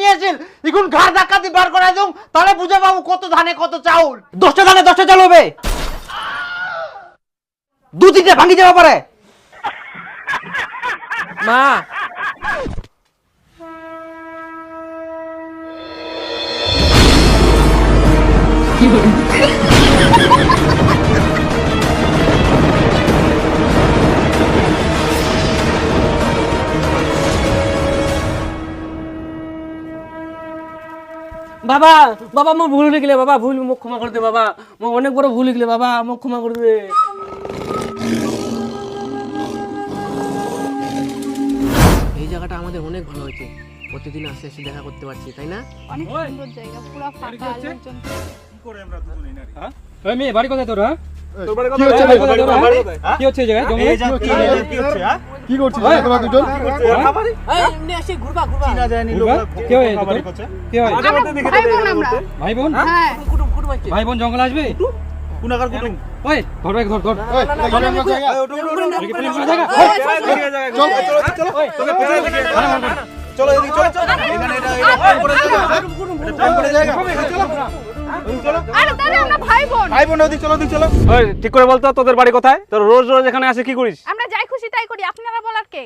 নিয়েছিল এখন ঘর ধাক্কাতে বার করে দিম তাহলে বুঝে পাবো কত ধানে কত চাউল। দশটা ধানে দশটা চাল হবে। দু তিনটে ভাঙি যাওয়া পারে। মা। বাবা বাবা মোক ভুল হয়ে গেলে বাবা ভুল মোক ক্ষমা করে দে বাবা মোক অনেক বড় ভুল হয়ে গেলে বাবা মোক ক্ষমা করে দে এই জায়গাটা আমাদের অনেক ভালো হয়েছে প্রতিদিন আসে এসে দেখা করতে পারছি তাই না অনেক সুন্দর জায়গা পুরো ফাঁকা লোকজন ওই মেয়ে বাড়ি কোথায় তোর হ্যাঁ কি হচ্ছে রে? কি হচ্ছে এই জায়গায় জঙ্গলে? কি করছিস তোমরা দুজন ঘুরবা? কে হয় এটা তোর? কে হয়? আমরা ভাই বোন আমরা ভাই বোন হ্যাঁ ভাই বোন জঙ্গল আসবে ওই ধর ভাই ধর ধর চলো জায়গা। এদিকে। ওই, আরে দাদা আমরা ভাই বোন ওই ঠিক করে বলতো তোদের বাড়ি কোথায় তোর রোজ রোজ এখানে আসে কি করিস আমরা যাই খুশি তাই করি আপনারা বলার কে?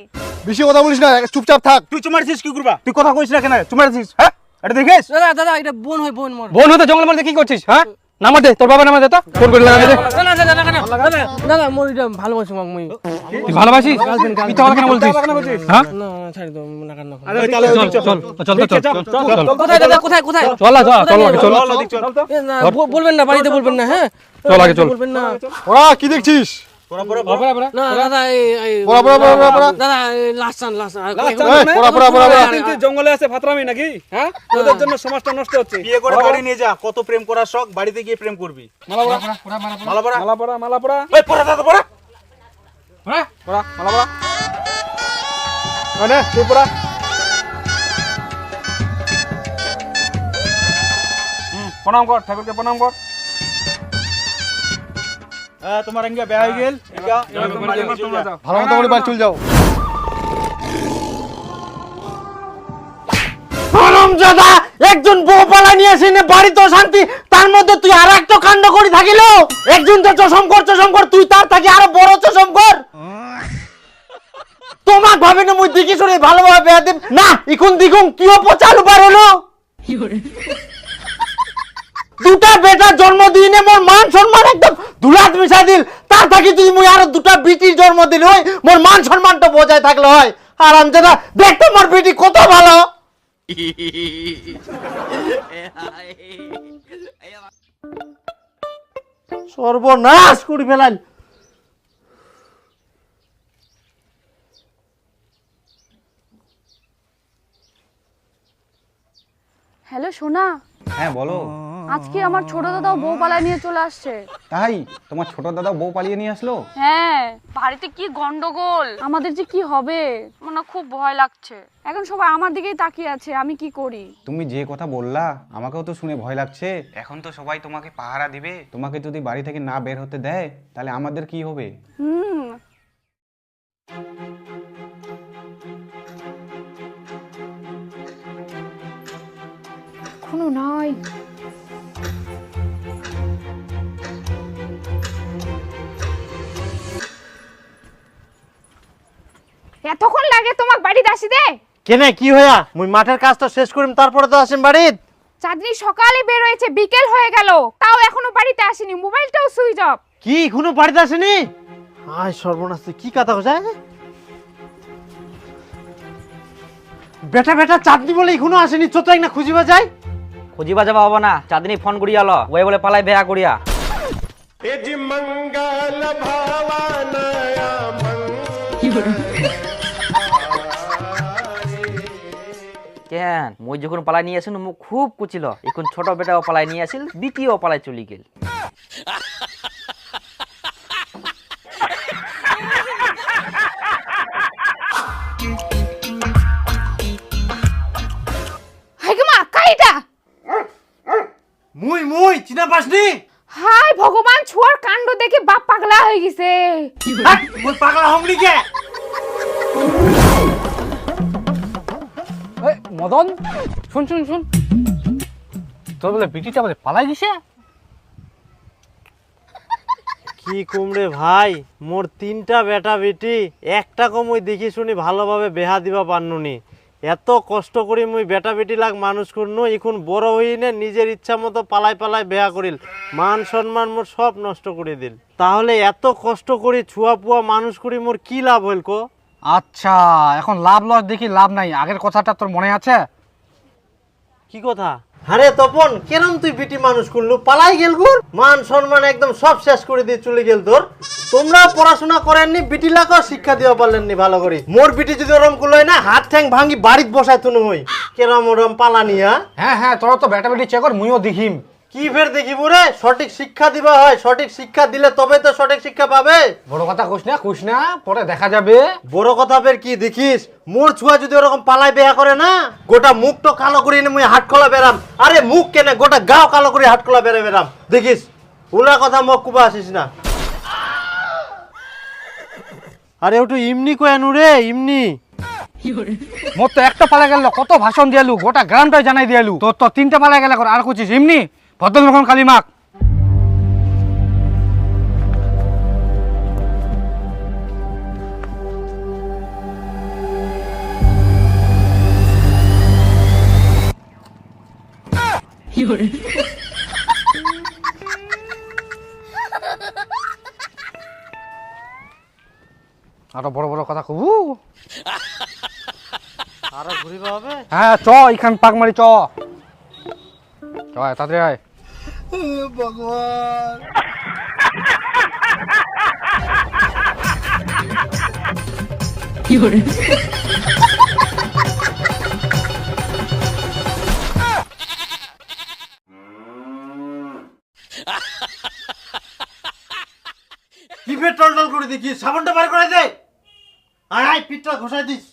বেশি কথা বলিস না চুপচাপ থাক। তুই চুমারছিস কি করবা? তুই কথা কইস না কেন? চুমারছিস হ্যাঁ? এটা দেখিস? দাদা দাদা এটা বোন হয় বোন মোর। বোন হতে জঙ্গলের মধ্যে কি করছিস হ্যাঁ? নাম্বার দে তোর বাবা নাম্বার দে তো। ফোন করে লাগা দে না না দাদা দাদা দাদা দাদা মোর এটা ভালোবাসি মাক মুই তুই ভালোবাসিস? তুই তো কেন বলছিস? হ্যাঁ? না না ছাড়ি দাও না করো। চল চল। চল চল চল চল কোথায় দাদা কোথায় কোথায়? চল না চল চল। চল না, বলবেন না বাড়িতে বলবেন না হ্যাঁ? চল আগে চল। বলবেন না। ওরা কি দেখছিস? জঙ্গলে আছে ফাতরামি নাকি? হ্যাঁ? তোদের জন্য সমাজটা নষ্ট হচ্ছে। বিয়ে করে বাড়ি নিয়ে যা কত প্রেম করার শখ বাড়িতে গিয়ে প্রেম করবি। মালা পড়া। মালা পড়া মালা পড়া। ওই পড়া দাদা পড়া। পড়া? পড়া মালা পড়া। মানে তুই পড়া। প্রণাম কর ঠাকুরকে প্রণাম কর। তোমার এঙ্গে বিয়ে হয়ে গেল। এঙ্গা, এবার তুমি বাড়ি চলে যা। ভালো মতো করে বাড়ি চলে যাও। হারামজাদা একজন বউ পালা নিয়ে না বাড়ি তো শান্তি তার মধ্যে তুই আর একটা কাণ্ড করি থাকিল? একজন তো চশম কর চশম কর তুই তার থাকি আরও বড় চশম কর। তোমাক ভাবে না মুই দেখি শুনে ভালোভাবে বেয়া দেব না ইকুন দিগুন কিও পচালু পার হলো? দুটা বেটার জন্ম দিনে মোর মান সম্মান একদম ধুলাত মিশা দিল। তার থাকি তুই মুই আরও দুটা বিটির জন্ম দিল হয় মোর মান সম্মানটা বজায় থাকলে হয়। আরামজাদা দেখ তো মোর বিটি কত ভালো। সর্বনাশ করে ফেলাল হ্যালো সোনা। হ্যাঁ বলো। আজকে আমার ছোট দাদাও বউ পালা নিয়ে চলে আসছে। তাই? তোমার ছোট দাদা বউ পালিয়ে নিয়ে আসলো? হ্যাঁ। বাড়িতে কি গন্ডগোল? আমাদের যে কি হবে? মনে খুব ভয় লাগছে। এখন সবাই আমার দিকেই তাকিয়ে আছে আমি কি করি? তুমি যে কথা বললা আমাকেও তো শুনে ভয় লাগছে। এখন তো সবাই তোমাকে পাহারা দিবে। তোমাকে যদি বাড়ি থেকে না বের হতে দেয় তাহলে আমাদের কি হবে? হুম এতক্ষণ লাগে তোমাক বাড়িতে আসি দে। কেনে কি হইয়া? মুই মাঠের কাজটা শেষ করিম তারপরে তো আসিম বাড়িত। চাঁদনি সকালে বের হয়েছে বিকেল হয়ে গেল। তাও এখনও বাড়িতে আসেনি মোবাইলটাও সুইচ অফ। কি এখনও বাড়িতে আসেনি? আয় সর্বনাশ তুই কি কথা কোথায় বেটা বেটা চাঁদনি বলে এখনও আসেনি চোদ্দ না খুঁজিবা যায় খুঁজিবা যাবা হবে না চাঁদনি ফোন করিয়া লো ওই বলে পালাই বেয়া করিয়া। কেন? মই যখন পালাই নিয়ে আসিল মোক খুব কুচিল। এখন ছোট বেটাও পালাই নিয়ে আসিল দ্বিতীয় পালাই চলি গেল। হাই মা কাইটা মুই মুই চিনা পাসনি? হাই ভগবান ছোয়ার কাণ্ড দেখে বাপ পাগলা হয়ে গেছে। হাট, মুই পাগলা হংনি কে? মদন, শুন শুন শুন। তোর বলে বিটিটা বলে পালাই গেছে? কি কুমড়ে ভাই, মোর তিনটা বেটা বেটি, একটা কমই দেখি শুনি ভালোভাবে বেহা দিবা পারনুনি। এত কষ্ট করি মুই বেটা বেটি লাগ মানুষ করনু এখন বড় হই নে নিজের ইচ্ছা মতো পালাই পালাই বেহা করিল। মান সম্মান মোর সব নষ্ট করে দিল। তাহলে এত কষ্ট করি ছুয়া পুয়া মানুষ করি মোর কি লাভ হইল কো? আচ্ছা এখন লাভ লস দেখি লাভ নাই। আগের কথাটা তোর মনে আছে? কি কথা? আরে তপন কেরম তুই বিটি মানুষ করলু? পালাই গেল গুর মান সম্মান একদম সব শেষ করে দিয়ে চলে গেল তোর। তোমরা পড়াশোনা করেননি বিটি লাগাও শিক্ষা দেওয়া পারলেননি ভালো করে। মোর বিটি যদি ওরম করল না হাত ঠ্যাং ভাঙি বাড়িতে বসায় তুনু হই কেরম ওরম পালানিয়া হ্যাঁ হ্যাঁ তোরা তো বেটা বেটি চেক কর মুইও দেখিম। কি ফের দেখিব রে সঠিক শিক্ষা দিবা হয় সঠিক শিক্ষা দিলে তবে তো সঠিক শিক্ষা পাবে। বড় কথা কইস না কইস না পরে দেখা যাবে। বড় কথা ফের কি দেখিস? মোর ছুয়া যদি ওরকম পালাই বেয়া করে না গোটা মুখ তো কালো করে এনে মুই হাট খোলা বেরাম। আরে মুখ কেনে গোটা গাও কালো করে হাট খোলা বেড়ে বেরাম। দেখিস উলা কথা মুখ কুবা আসিস না। আরে ওটু ইমনি কয়ানু রে ইমনি। মোর তো একটা পালা গেল কত ভাষণ দিয়ালু গোটা গ্রামটাই জানাই দিয়ালু। তোর তো তিনটা পালা গেল আর কুচিস এমনি ভদ্রমোহন কালিমাক আরও বড় বড় কথা কবু। আরও ঘুরিবা হবে? হ্যাঁ চ এখান পাক মারি চ। আয়, তাড়াতাড়ি আয়। কি ফের টল টল করে দেখি? সাবানটা বার করে দে। আয় আয় পিঠটা ঘষাই দিস।